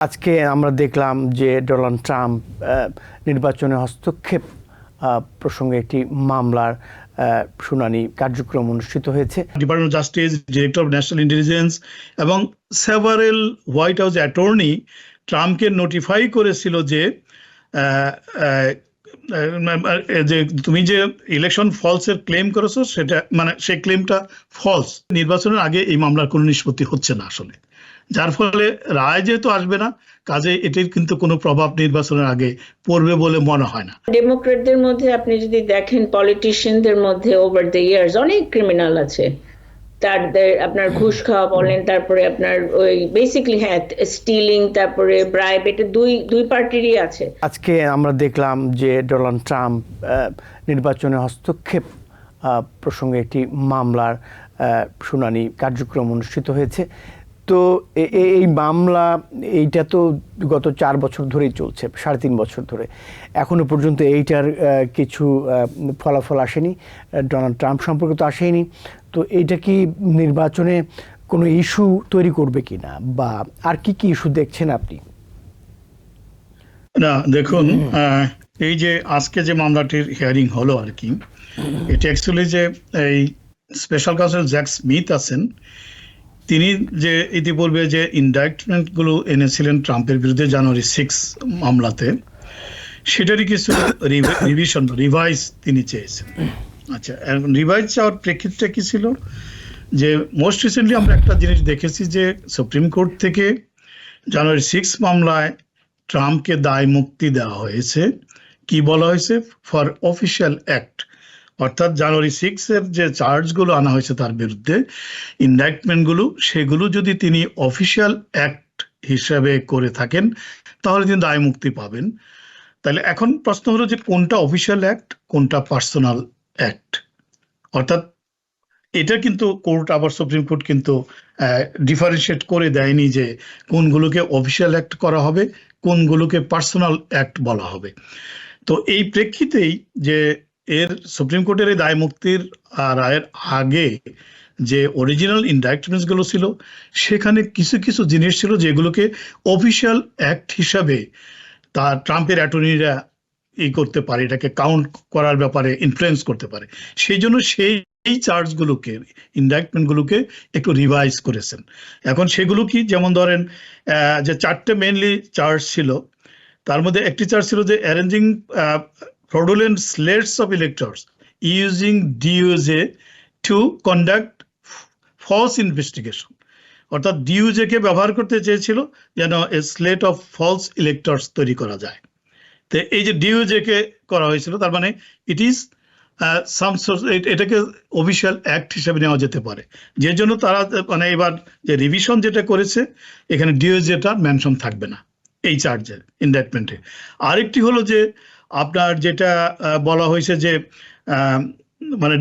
আজকে আমরা দেখলাম যে ডোনাল্ড ট্রাম্প নির্বাচনে হস্তক্ষেপ প্রসঙ্গে একটি মামলার শুনানি কার্যক্রম অনুষ্ঠিত হয়েছে। Department of justice director of national intelligence এবং সেভারেল হোয়াইট হাউস অ্যাটর্নি ট্রাম্পকে নোটিফাই করেছিল যে যে তুমি যে ইলেকশন ফলস এর ক্লেম করেছ, সেটা মানে সেই ক্লেমটা ফলস নির্বাচনের আগে এই মামলার কোনো নিষ্পত্তি হচ্ছে না আসলে। যার ফলে রায় যেহেতু আসবে না, কাজে এটির কিন্তু কোনো প্রভাব নির্বাচনের আগে পড়বে বলে মনে হয় না। ডেমোক্রেটদের মধ্যে আপনি যদি দেখেন পলিটিশিয়ানদের মধ্যে ওভার দ্য ইয়ার্স অনেক ক্রিমিনাল আছে। তাদের আপনার ঘুষ খাওয়া বলেন তারপরে আপনার ওই বেসিকলি হ্যাঁ স্টিলিং তারপরে ব্রাইব এটা দুই দুই পার্টিরই আছে। আজকে আমরা দেখলাম যে ডোনাল্ড ট্রাম্প নির্বাচনে হস্তক্ষেপ প্রসঙ্গে একটি মামলার শুনানি কার্যক্রম অনুষ্ঠিত হয়েছে। তো এই মামলা এইটা তো গত চার বছর ধরেই চলছে সাড়ে তিন বছর ধরে। এখনও পর্যন্ত এইটার কিছু ফলাফল আসেনি। ডোনাল্ড ট্রাম্প সম্পর্কে তো আসেনি তো এইটা কি নির্বাচনে কোনো ইস্যু তৈরি করবে কি না বা আর কি কি ইস্যু দেখছেন আপনি? না, দেখুন এই যে আজকে যে মামলাটির হিয়ারিং হলো আর কি, এটা অ্যাকচুয়ালি যে এই স্পেশাল কাউন্সিল জ্যাক স্মিথ আছেন, তিনি যে ইতিপূর্বে যে ইন্ডাক্টমেন্টগুলো এনেছিলেন ট্রাম্পের বিরুদ্ধে জানুয়ারি সিক্স মামলাতে, সেটারই কিছু রিভিশন রিভাইজ তিনি চেয়েছেন। আচ্ছা রিভাইজ চাওয়ার প্রেক্ষিতটা কি ছিল? যে মোস্ট রিসেন্টলি আমরা একটা জিনিস দেখেছি যে সুপ্রিম কোর্ট থেকে জানুয়ারি সিক্স মামলায় ট্রাম্পকে দায় মুক্তি দেওয়া হয়েছে। কি বলা হয়েছে? ফর অফিসিয়াল অ্যাক্ট অর্থাৎ জানুয়ারি সিক্স এর যে চার্জগুলো আনা হয়েছে তার বিরুদ্ধে ইন্ডাক্টমেন্টগুলো সেগুলো যদি তিনি অফিসিয়াল অ্যাক্ট হিসাবে করে থাকেন, তাহলে তিনি দায় মুক্তি পাবেন। তাহলে এখন প্রশ্ন হলো যে কোনটা অফিসিয়াল অ্যাক্ট কোনটা পার্সোনাল অ্যাক্ট অর্থাৎ এটা কিন্তু কোর্ট, আবার সুপ্রিম কোর্ট কিন্তু ডিফারেন্সিয়েট করে দেয়নি যে কোনগুলোকে অফিসিয়াল অ্যাক্ট করা হবে, কোনগুলোকে পার্সোনাল অ্যাক্ট বলা হবে। তো এই প্রেক্ষিতেই যে এর সুপ্রিম কোর্টের এই দায় মুক্তির রায়ের আগে যে অরিজিনালগুলো ছিল, সেখানে কিছু কিছু জিনিস ছিল যেগুলোকে অফিসিয়াল অ্যাক্ট হিসাবে তা ট্রাম্পের অ্যাটর্নিরা ই করতে পারে, এটাকে কাউন্ট করার ব্যাপারে ইনফ্লুয়েন্স করতে পারে। সেই জন্য সেই, এই চার্জগুলোকে ইন্ডাক্টমেন্টগুলোকে একটু রিভাইজ করেছেন। এখন সেগুলো কি, যেমন ধরেন যে চারটে মেইনলি চার্জ ছিল, তার মধ্যে একটি চার্জ ছিল যে arranging fraudulent slates of electors using DOJ to conduct false investigation অর্থাৎ ডিউজে কে ব্যবহার করতে চেয়েছিল, যেন স্লেট অফ ফলস ইলেক্টর্স তৈরি করা যায়। তো এই যে ডিউজে কে করা হয়েছিল, তার মানে ইট ইজ এটাকে অফিসিয়াল অ্যাক্ট হিসেবে নেওয়া যেতে পারে। যে জন্য তারা মানে এবার যে রিভিশন যেটা করেছে, এখানে ডিওজেটা মেনশন থাকবে না, এই চার্জে ইন্ডাক্টমেন্টে আরেকটি হলো যে, আপনার যেটা বলা হয়েছে যে মানে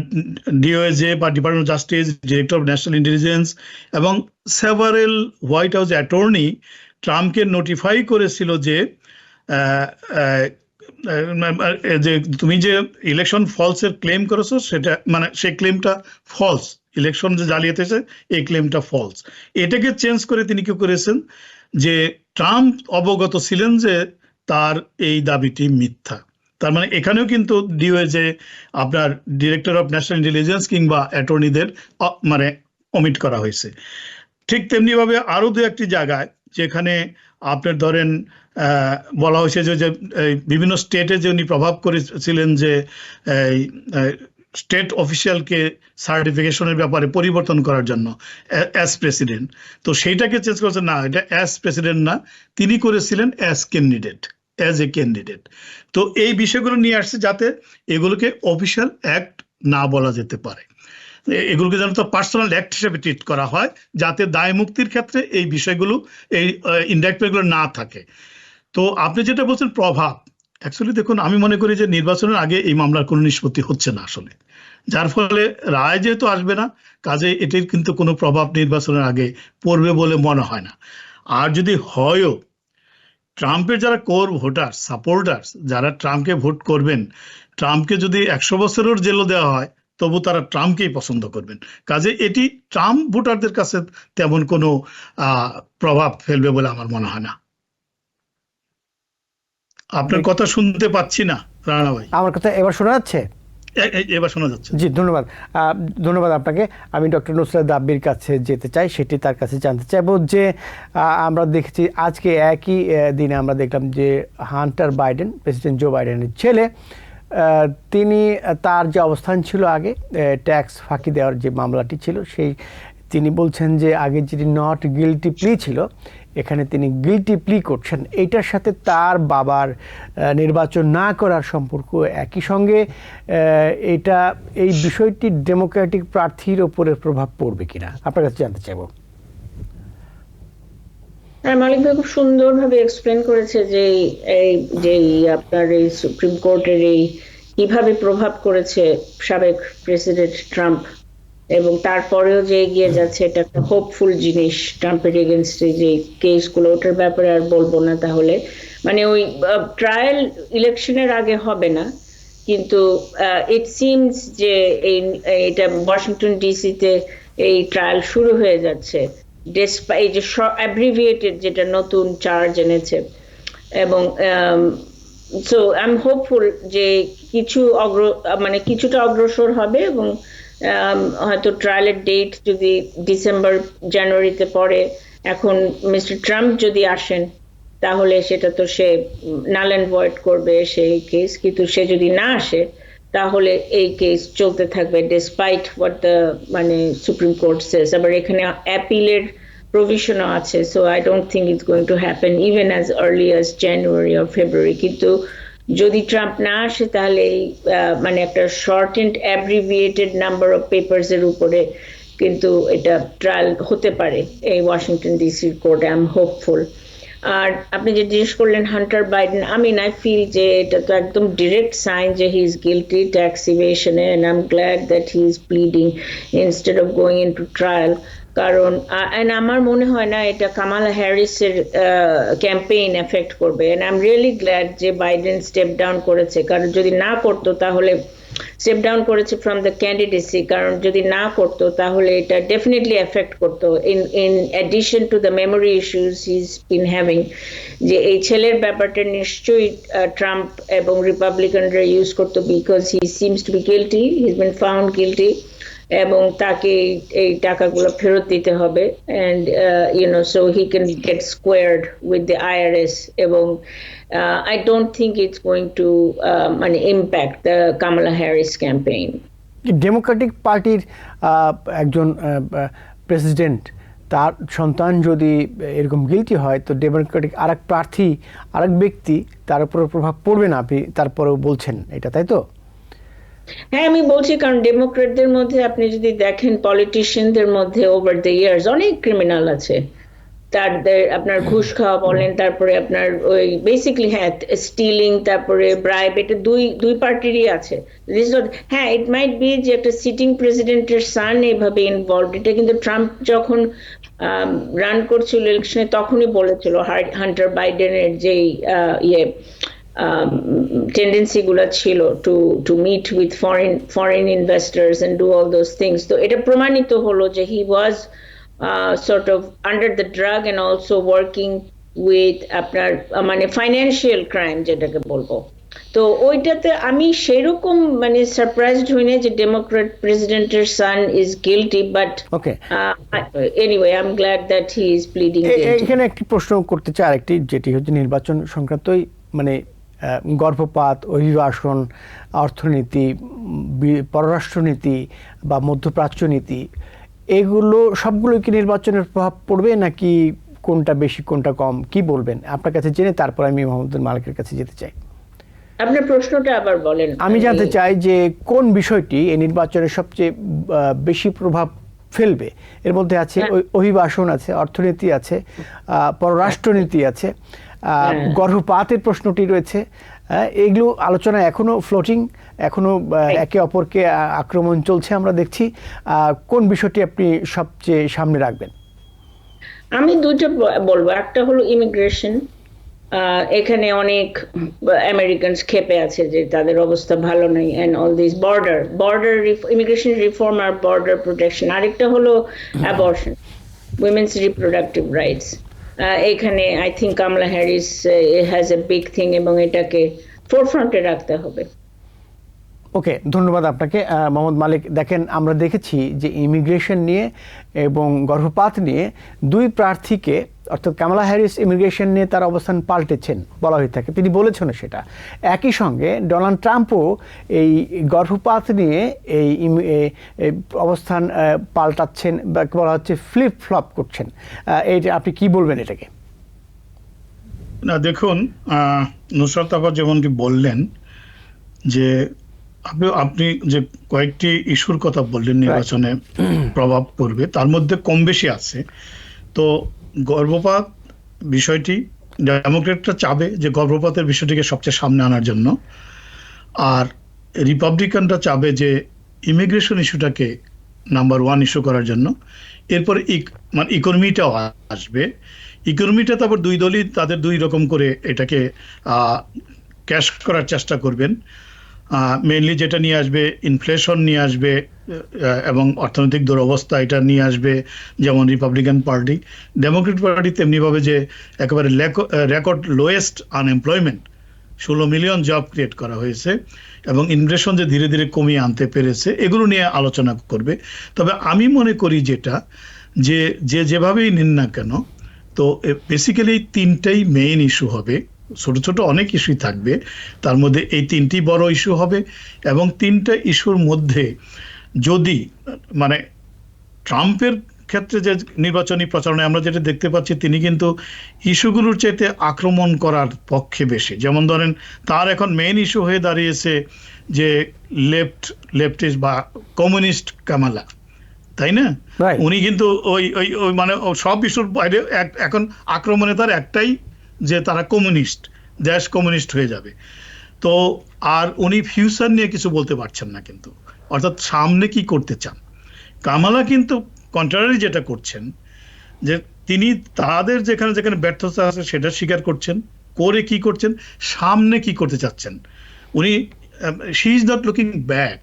ডিওএজে বা department of justice director of national intelligence এবং সেভারেল হোয়াইট হাউস অ্যাটর্নি ট্রাম্পকে নোটিফাই করেছিল যে যে তুমি যে ইলেকশন ফলসের ক্লেম করেছ, সেটা মানে সেই ক্লেমটা ফলস ইলেকশন যে জালিয়াতেছে এই ক্লেমটা ফলস এটাকে চেঞ্জ করে তিনি কি করেছেন? যে ট্রাম্প অবগত ছিলেন যে তার এই দাবিটি মিথ্যা। তার মানে এখানেও কিন্তু ডিওএ যে আপনার ডিরেক্টর অফ ন্যাশনাল ইন্টেলিজেন্স কিংবা অ্যাটর্নিদের মানে অমিট করা হয়েছে। ঠিক তেমনি ভাবে আরও দু একটি জায়গায় যেখানে আপনার ধরেন বলা হয়েছে যে বিভিন্ন স্টেটে যে উনি প্রভাব করেছিলেন যে স্টেট অফিসিয়ালকে সার্টিফিকেশনের ব্যাপারে পরিবর্তন করার জন্য অ্যাস প্রেসিডেন্ট তো সেইটাকে চেঞ্জ করেছে না, এটা অ্যাস প্রেসিডেন্ট না, তিনি করেছিলেন as candidate as a candidate তো এই বিষয়গুলো নিয়ে আসছে যাতে এগুলোকে অফিসিয়াল অ্যাক্ট না বলা যেতে পারে। এগুলোকে যেন তো পার্সোনাল অ্যাক্ট হিসেবে ট্রিট করা হয়, যাতে দায় মুক্তির ক্ষেত্রে এই বিষয়গুলো, এই ইন্ডাক্টমেন্টগুলো না থাকে। তো আপনি যেটা বলছেন প্রভাব অ্যাকচুয়ালি দেখুন, আমি মনে করি যে নির্বাচনের আগে এই মামলার কোনো নিষ্পত্তি হচ্ছে না আসলে। যার ফলে রায় যেহেতু আসবে না, কাজে এটির কিন্তু কোনো প্রভাব নির্বাচনের আগে পড়বে বলে মনে হয় না। আর যদি হয়ও, ট্রাম্পের যারা কোর ভোটার সাপোর্টার্স যারা ট্রাম্পকে ভোট করবেন, ট্রাম্পকে যদি একশো বছরের জেলও দেওয়া হয় তবু তারা ট্রাম্পকেই পছন্দ করবেন। কাজে এটি ট্রাম্প ভোটারদের কাছে তেমন কোনো প্রভাব ফেলবে বলে আমার মনে হয় না। আপনার কথা শুনতে পাচ্ছি না রানা ভাই। আমার কথা এবার শোনা যাচ্ছে? এবার শোনা যাচ্ছে। জি ধন্যবাদ। ধন্যবাদ আপনাকে। আমি ডক্টর নুসরাত দাব্বির কাছে যেতে চাই সেটি তার কাছে জানতে চাইব যে আমরা দেখেছি আজকে একই দিনে আমরা দেখলাম যে হান্টার বাইডেন প্রেসিডেন্ট জো বাইডেনের ছেলে তিনি তার যে অবস্থান ছিল আগে ট্যাক্স ফাঁকি দেওয়ার যে মামলাটি ছিল, সেই তিনি বলছেন যে আগে যেটি নট গিলটি প্লি ছিল, এখানে তিনি গিলটি প্লি করছেন। এইটার সাথে তার বাবার নির্বাচন না করার সম্পর্ক একই সঙ্গে এটা, এই বিষয়টি ডেমোক্রেটিক প্রার্থীর ওপরে প্রভাব পড়বে কিনা? আপনার কাছে জানতে চাইব। হ্যাঁ মালিক ভাই খুব সুন্দরভাবে এক্সপ্লেন করেছে যে এই যে আপনার এই সুপ্রিম কোর্টের এই কীভাবে প্রভাব করেছে সাবেক প্রেসিডেন্ট ট্রাম্প এবং তারপরেও যে এগিয়ে যাচ্ছে এটা একটা হোপফুল জিনিস ট্রাম্পের এগেনস্টে যে কেসগুলো ওটার ব্যাপারে আর বলব না তাহলে। মানে ওই ট্রায়াল ইলেকশনের আগে হবে না কিন্তু ইট সিমস যে এই এটা ওয়াশিংটন ডিসিতে এই ট্রায়াল শুরু হয়ে যাচ্ছে। ডেসপাই যে অ্যাব্রিভিয়েটেড যেটা নতুন চার্জ এনেছে এবং সো আই এম হোপফুল যে কিছু অগ্র মানে কিছুটা অগ্রসর হবে এবং um, হয়তো ট্রায়ালের ডেট যদি ডিসেম্বর জানুয়ারিতে পড়ে এখন মিস্টার ট্রাম্প যদি আসেন তাহলে সেটা তো সে নাল অ্যান্ড ভয়েড করবে সেই কেস কিন্তু সে যদি না আসে তাহলে এই কেস চলতে থাকবে ডিসপাইট হোয়াট দ্য মানে সুপ্রিম কোর্ট সেস আবার এখানে অ্যাপিলের প্রভিশনও আছে so I don't think it's going to happen even as early as January or February কিন্তু যদি ট্রাম্প না আসে, তাহলে এই মানে একটা short and abbreviated number of papers এর উপরে কিন্তু এটা ট্রায়াল হতে পারে এই ওয়াশিংটন ডিসির কোর্টে আই এম হোপফুল আর আপনি যে জিজ্ঞেস করলেন হান্টার বাইডেন আমি না ফিল যে এটা তো একদম ডিরেক্ট সাইন যে he is guilty tax ইভেশনে and I am glad that he is pleading instead of going in to trial কারণ অ্যান্ড আমার মনে হয় না এটা কামালা হ্যারিসের ক্যাম্পেইন এফেক্ট করবে। And I am really glad যে বাইডেন স্টেপ ডাউন করেছে। কারণ যদি না করতো তাহলে স্টেপ ডাউন করেছে ফ্রম দ্য ক্যান্ডিডেসি কারণ যদি না করতো তাহলে এটা ডেফিনেটলি এফেক্ট করতো। In in addition to the memory issues is in having যে এই ছেলের ব্যাপারটা নিশ্চয়ই ট্রাম্প এবং রিপাবলিকানরা ইউজ করতো because he seems to be guilty he's been found guilty এবং তাকে এই- টাকাগুলো ফেরত দিতে হবে। And you know so he can get squared with the IRS এবং I don't think it's going to মানে impact the Kamala Harris campaign Democratic পার্টির একজন প্রেসিডেন্ট তার সন্তান যদি এরকম গিলটি হয়, তো ডেমোক্রেটিক আরেক প্রার্থী, আরেক ব্যক্তি তার উপর প্রভাব পড়বে না। আপনি তারপরেও বলছেন এটা, তাই তো? হ্যাঁ আমি বলছি কারণ ডেমোক্রেটদের মধ্যে আপনি যদি দেখেন পলিটিশিয়ানদের মধ্যে ওভার দ্য ইয়ার্স অনেক ক্রিমিনাল আছে। তাদের আপনার ঘুষ খাওয়া বলেন তারপরে আপনার ওই বেসিকলি হ্যাঁ স্টিলিং তারপরে ব্রাইব এটা দুই দুই পার্টিরই আছে। হ্যাঁ ইট মাইট বি যে একটা সিটিং প্রেসিডেন্টের সান এইভাবে ইনভলভ এটা কিন্তু ট্রাম্প যখন রান করছিল ইলেকশনে তখনই বলেছিল হান্টার বাইডেনের যেই আহ, ইয়ে টেন্ডেন্সি গুলো ছিল to to meet with foreign foreign investors and do all those things তো এটা প্রমাণিত হলো যে he was sort of under the drug and also working with আপনার মানে ফাইন্যান্সিয়াল ক্রাইম যেটাকে বলব। তো ওইটাতে আমি সেরকম মানে সারপ্রাইজড হইনি যে ডেমোক্রেট প্রেসিডেন্টের son is guilty but okay anyway I am glad that he is pleading এখানে একটি প্রশ্ন করতে চাই আরেকটি যেটি হচ্ছে নির্বাচন সংক্রান্তই মানে গর্ভপাত অভিবাসন অর্থনীতি পররাষ্ট্রনীতি বা মধ্যপ্রাচ্য নীতি এগুলো সবগুলো কি নির্বাচনের প্রভাব পড়বে নাকি কোনটা বেশি কোনটা কম কি বলবেন আপনার কাছে জেনে তারপর আমি মোহাম্মদ মালিকের কাছে যেতে চাই আপনার প্রশ্নটা আবার বলেন আমি জানতে চাই যে কোন বিষয়টি এই নির্বাচনের সবচেয়ে বেশি প্রভাব ফেলবে এর মধ্যে আছে হ্যাঁ। অভিবাসন আছে অর্থনীতি আছে পররাষ্ট্রনীতি আছে। গর্ভপাতের প্রশ্নটি রয়েছে। এগুলো আলোচনা এখনও ফ্লোটিং এখনও একে অপরকে আক্রমণ চলছে আমরা দেখছি। কোন বিষয়টি আপনি সবচেয়ে সামনে রাখবেন? আমি দুটো বলব। একটা হলো ইমিগ্রেশন এখানে অনেক আমেরিকানস খেপে আছে যে তাদের অবস্থা ভালো নেই and all this border border immigration reform R border protection আরেকটা হলো অ্যাবর্শন উইমেন্স রিপ্রোডাক্টিভ রাইটস এখানে I think Kamala Harris has a big thing এবং এটাকে ফোরফ্রন্টে রাখতে হবে। ওকে ধন্যবাদ আপনাকে। মোহাম্মদ মালিক, দেখেন, আমরা দেখেছি যে ইমিগ্রেশন নিয়ে এবং গর্ভপাত নিয়ে দুই প্রার্থীকে অর্থাৎ কামালা হ্যারিস ইমিগ্রেশন নিয়ে তার অবস্থান পাল্টেছেন বলা হয়ে থাকে। তিনি বলেছেন সেটা। একই সঙ্গে ডোনাল্ড ট্রাম্পও এই গর্ভপাত নিয়ে এই এই অবস্থান পাল্টাচ্ছেন বা বলা হচ্ছে ফ্লিপ ফ্লপ করছেন এইটা আপনি কি বলবেন এটাকে? না দেখুন নুসরাত আপা যেমনটি বললেন যে আপনি আপনি যে কয়েকটি ইস্যুর কথা বললেন নির্বাচনে প্রভাব পড়বে তার মধ্যে কম বেশি আছে। তো গর্ভপাত বিষয়টি, ডেমোক্রেটরা চাবে যে গর্ভপাতের বিষয়টিকে সবচেয়ে সামনে আনার জন্য। আর রিপাবলিকানরা চাবে যে ইমিগ্রেশন ইস্যুটাকে নাম্বার ওয়ান ইস্যু করার জন্য। এরপরে ইক- মানে ইকোনমিটাও আসবে। ইকোনমিটা তারপর দুই দলই তাদের দুই রকম করে এটাকে ক্যাশ করার চেষ্টা করবেন। মেইনলি যেটা নিয়ে আসবে ইনফ্লেশন নিয়ে আসবে এবং অর্থনৈতিক দুরবস্থা এটা নিয়ে আসবে, যেমন রিপাবলিকান পার্টি ডেমোক্রেট পার্টি তেমনিভাবে যে একেবারে রেকর্ড লোয়েস্ট আনএমপ্লয়মেন্ট ষোলো মিলিয়ন জব ক্রিয়েট করা হয়েছে, এবং ইনফ্লেশন যে ধীরে ধীরে কমিয়ে আনতে পেরেছে, এগুলো নিয়ে আলোচনা করবে। তবে আমি মনে করি যেটা, যে যে যেভাবেই নিন না কেন, তো বেসিক্যালি তিনটাই মেইন ইস্যু হবে। ছোট ছোট অনেক ইস্যুই থাকবে। তার মধ্যে এই তিনটি বড় ইস্যু হবে এবং তিনটা ইস্যুর মধ্যে যদি মানে ট্রাম্পের ক্ষেত্রে যে নির্বাচনী প্রচারণায় আমরা যেটা দেখতে পাচ্ছি তিনি কিন্তু ইস্যুগুলোর চাইতে আক্রমণ করার পক্ষে বেশি। যেমন ধরেন তার এখন মেইন ইস্যু হয়ে দাঁড়িয়েছে যে লেফট লেফটিস্ট বা কমিউনিস্ট কামালা তাই না? উনি কিন্তু ওই ওই ওই মানে সব ইস্যুর বাইরে এখন আক্রমণে তার একটাই যে তারা কমিউনিস্ট, দেশ কমিউনিস্ট হয়ে যাবে। তো আর উনি ফিউচার নিয়ে কিছু বলতে পারছেন না কিন্তু। অর্থাৎ সামনে কি করতে চান? কামালা কিন্তু কন্ট্রারি যেটা করছেন, যে তিনি তাদের যেখানে যেখানে ব্যর্থতা আছে সেটা স্বীকার করছেন, করে কি করছেন, সামনে কি করতে চাচ্ছেন? উনি she is not looking back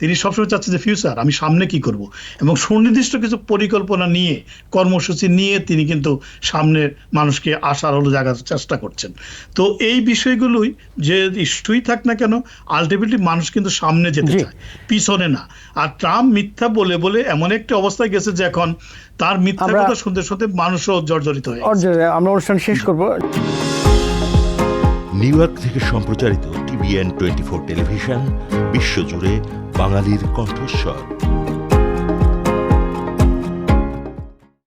তিনি সবসময় চাচ্ছেন যে ফিউচার আমি সামনে কি করব? এবং সুনির্দিষ্ট কিছু পরিকল্পনা নিয়ে কর্মসূচি নিয়ে তিনি কিন্তু সামনে মানুষকে আসার হলো জায়গার চেষ্টা করছেন। তো এই বিষয়গুলোই যে ইস্যুই থাক না কেন আলটিমেটলি মানুষ কিন্তু সামনে যেতে চায় পিছনে না। আর ট্রাম্প মিথ্যা বলে বলে এমন একটা অবস্থায় গেছে যে এখন তার মিথ্যা কথা শুনতে শুনতে মানুষও জর্জরিত হয়ে। আমরা অনুষ্ঠান শেষ করব। নিউ ইয়র্ক থেকে সম্প্রচারিত টিভিএন টোয়েন্টি ফোর টেলিভিশন বিশ্বজুড়ে বাঙালির কণ্ঠস্বর।